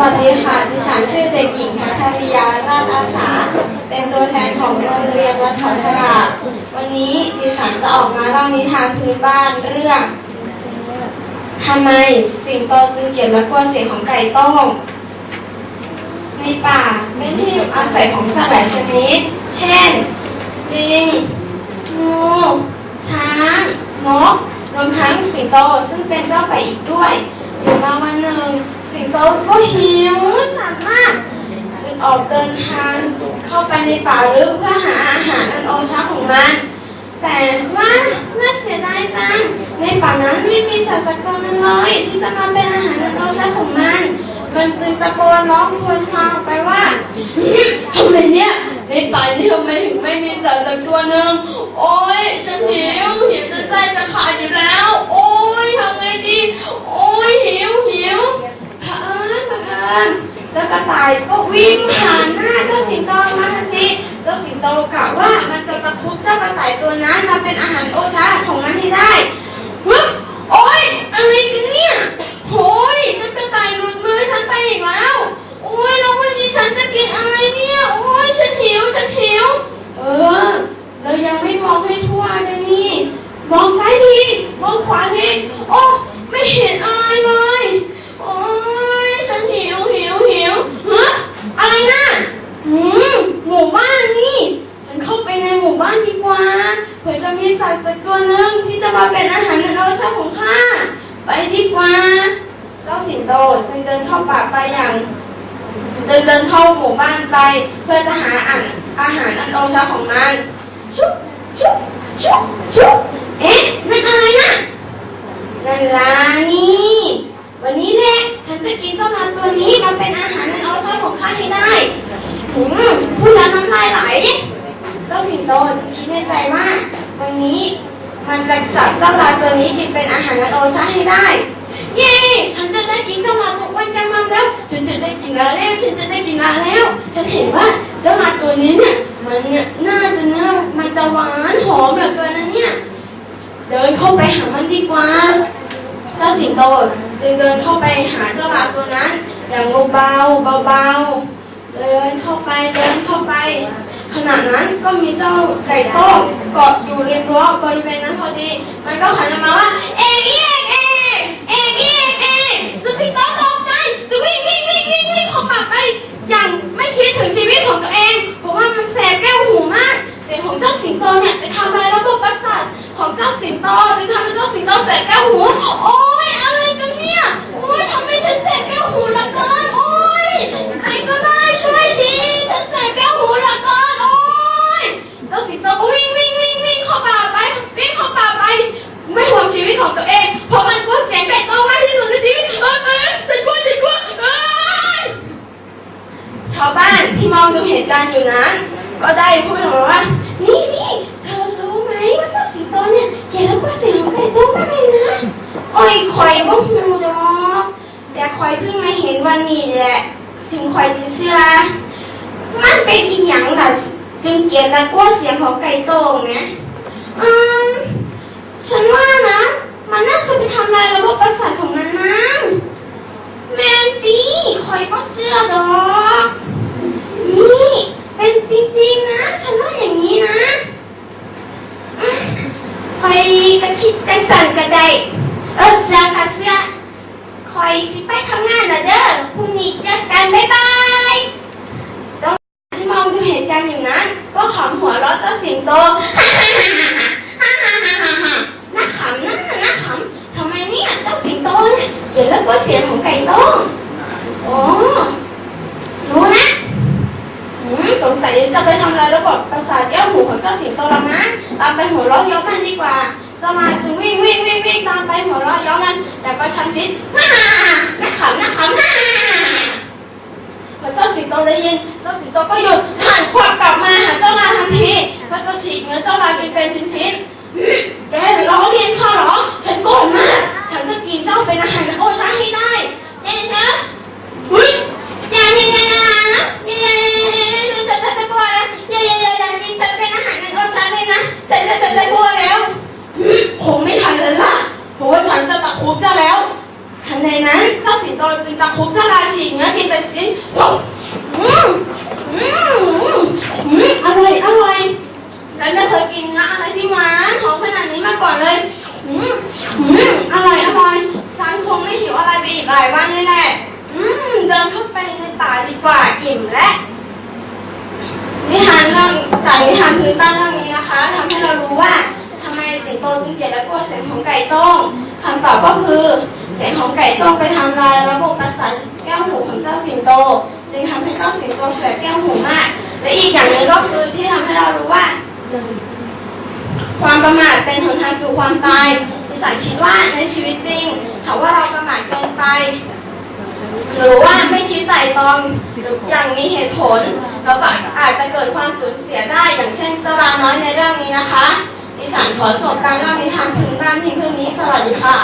วัสดีค่ะ ดิฉันชื่อเด็กหญิงพัทริยาราชอาสา เป็นตัวแทนของโรงเรียนวัดเขาฉลาดวันนี้ดิฉันจะออกมาเล่านิทานพื้นบ้านเรื่องทำไมสิงโตจึงเกลียดและกลัวเสียงของไก่ต้มในป่าเป็นที่อยู่อาศัยของสัตว์หลายชนิด เช่น ลิง งู ช้าง นก รวมทั้งสิงโตซึ่งเป็นเจ้าป่าอีกด้วย อยู่มาวันหนึ่ง สิงโตก็หิวจัดมากจึงออกเดินทางเข้าไปในป่าลึกเพื่อหาอาหารอันโอชะของมัน แต่ว่าน่าเสียดายจังในป่านั้นไม่มีสัตว์สักตัวนึงเลยที่จะมาเป็นอาหารอันโอชะของมัน มันจึงตะโกนร้องครวญครางออกไปว่าทำไมเนี่ยในป่านี้ทำไมถึงไม่มีสัตว์สักตัวนึงโอ๊ย ฉันหิว หิวจนไส้จะขาดอยู่แล้ว โอ๊ยทำไงดี โอ๊ยหิวหิวเผอิ เผอิญเจ้ากระต่ายก็วิ่งผ่านหน้าเจ้าสิงโตมาทันทีเจ้าสิงโตกะว่ามันจะตะครุบเจ้ากระต่ายตัวนั้นมาเป็นอาหารโอชาของมันให้ได้ฮึบโอ๊ยอะไรกันเนี่ยโอ้ยเจ้ากระต่ายหลุดมือฉันไปอีกแล้ว โอ๊ยแล้ววันนี้ฉันจะกินอะไรเนี่ย โอ๊ยฉันหิวฉันหิว เออ เรายังไม่มองให้ทั่วเลยนี่ มองซ้ายทีมองขวาทีโอ้ไม่เห็นอะไรเลย โอ๊ยฉันหิวหิวหิวเฮ้ออะไรนะหืมหมู่บ้านนี่ ฉันเข้าไปในหมู่บ้านดีกว่าเผื่อ จะมีสัตว์สักตัวหนึ่งที่จะมาเป็นอาหารในโอชาของข้าไปดีกว่า เจ้าสิงโตจึงเดินเข้าป่าไปอย่างจึงเดินเข้าหมู่บ้านไป เพื่อจะหาอาหารอาหารอันโอชาของมันชุบชุบชุบชุบเอ๊ะนั่นอะไรนะนั่นลานี่วันนี้แหละฉันจะกินเจ้าลาตัวนี้มาเป็นอาหารอันโอชาของข้าให้ได้หืมพูดแล้วน้ำลายไหล เจ้าสิงโตจะคิดในใจว่า วันนี้มันจะจับเจ้าลาตัวนี้กินเป็นอาหารอันโอชาให้ได้ เย้ฉันจะได้กินเจ้าลาตัวอ้วนกันมังแล้ว ฉันจะได้กินลาแล้ว ฉันจะได้กินลาแล้ว ฉันเห็นว่าเจ้าลาตัวนี้เนี่ยมันเนี่ยน่าจะเนื้อมันจะหวานหอมเหลือเกินนะเนี่ย เดินเข้าไปหามันดีกว่า เจ้าสิงโตจึงเดินเข้าไปหาเจ้าลาตัวนั้น อย่างเบาๆเบาๆเดินเข้าไปเดินเข้าไป ณะนั้นก็มีเจ้าไก่ต้มเกาะอยู่ริมรั้วบริเวณนั้นพอดี มันก็หันมาว่า เอกเอกเอกเอกเอกเอกเจ้าสิงโตตกใจจะวิ่งวิ่งวิ่งวิ่งวิ่งเข้าป่าไป อย่างไม่คิดถึงชีวิตของตัวเองเพราะว่ามันแสบแก้วหูมาก เสียงของเจ้าสิงโตเนี่ยไปทำลายระบบประสาทของเจ้าสิงโตจึงทำให้เจ้าสิงโตแสบแก้วหูโอ๊ยอะไรกันเนี่ย โอ๊ยทำให้ฉันแสบแก้วหูเหละเกิน โอ๊ยใครก็ได้ช่วยที ฉันแสบแก้วหูเหละเกิน โอ๊ย เจ้าสิงโตก็วิ่งวิ่งวิ่งวิ่งเข้าป่าไปวิ่งเข้าป่าไป ไม่ห่วงชีวิตของตัวเอง เพราะมันกลัวเสียงไก่โตมากที่สุดในชีวิต เออเออฉันกลัวฉันกลัวเอ้ย ชาวบ้านที่มองดูเหตุการณ์อยู่นั้น ก็ได้พูดออกมาว่า นี่นี่เธอรู้ไหมว่าเจ้าสิงโตเนี่ยเกลียดแล้วก็เสียงของไก่ต้มมากเลยนะโอ้ยคอยบ่หูดอกแต่คอยเพิ่งมาเห็นวันนี้แหละ ถึงคอยจะเชื่อ มันเป็นอีหยังล่ะจึงเกลียดและกลัวเสียงของไก่โต้งเนี่ยอืมฉันว่านะ มันน่าจะไปทำลายระบบประสาทของมันมั้งแมนตี้คอยก็เชื่อดอก นี่ เป็นจริงๆนะ ฉันว่าอย่างนี้นะอืมคอยก็คิดจังสันก็ได้ เออเสื้อค่ะเสื้อคอยสิไปทำงานนะเด้อพรุ่งนี้เจอกันบ๊ายบาย เจ้าที่มองดูเหตุ การณ์อยู่นั้นก็ขำหัวเราะเจ้าสิงโตน่าขำนะน่าขำทำไมเนี่ยเจ้าสิงโตเนี่ยเขียนแล้วก็เสียงของไก่ต้มโอ้รู้นะสงสัยจะไปทำลายระบบประสาทแก้วหูของเจ้าสิงโตแล้วนะตามไปหัวเราะย้อมันดีกว่าเจ้ามาจึงวิ่งวิ่งวิ่งวิ่งตามไปหัวเราะย้อมัน แต่ก็ชันชิดน่าขำน่าขำฮ่าฮ่าฮ่าฮ่าพอเจ้าสิงโตได้ยิน เจ้าสิงโตก็หยุด ฉีกเนื้อเจ้าลากินเป็นชิ้นๆแกไปล้องเลียนข้าหรอ ฉันโกรธมาก ฉันจะกินเจ้าเป็นอาหารโอชาให้ได้เจ๊นะอุ้ยอย่าอย่าอย่ยนะอย่าอย่าอย่ย่าฉันฉันจะกลัวแล้วอย่าอย่าอย่าอย่ากินฉันเป็นอาหารโอชาเลยนะ ฉันฉันจะกลัวแล้วคงไม่ทันแล้วล่ะ เพราะว่าฉันจะตะคุบเจ้าแล้วทันใดนั้นเจ้าสิงโตจึงตะคุบเจ้าราฉีเนื้อกินเป็นชิ้นอืมอืมอืมอืมอร่อยอร่อยแล้วไม่เคยกินเนื้ออะไรที่หวานหอมขนาดนี้มาก่อนเลยอืมอืมอร่อยอร่อยฉันคงไม่หิวอะไรไปอีกหลายวันเลยแหละอืมเดินเข้าไปในป่าดีกว่าอิ่มและ นิทาน เรื่องจากนิทานพื้นบ้านเรื่องนี้นะคะทำให้เรารู้ว่าทำไมสิงโตจึงเกลียดและกลัวเสียงของไก่ต้งคำตอบก็คือเสียงของไก่ต้งไปทำลายระบบประสาทแก้วหูของเจ้าสิงโตจึงทำให้เจ้าสิงโตเสียแก้วหูมาก และอีกอย่างหนึ่งก็คือที่ทำให้เรารู้ว่า ความประมาทเป็นหนทางสู่ความตายดิฉันคิดว่าในชีวิตจริงถ้าว่าเราประมาทเกินไป หรือว่าไม่คิดไตร่ตรองอย่างมีเหตุผล เราก็อาจจะเกิดความสูญเสียได้อย่างเช่นเจราน้อยในเรื่องนี้นะคะ ดิฉันขอจบการเล่านิทานถึงด้านเพียงเท่านี้สวัสดีค่ะ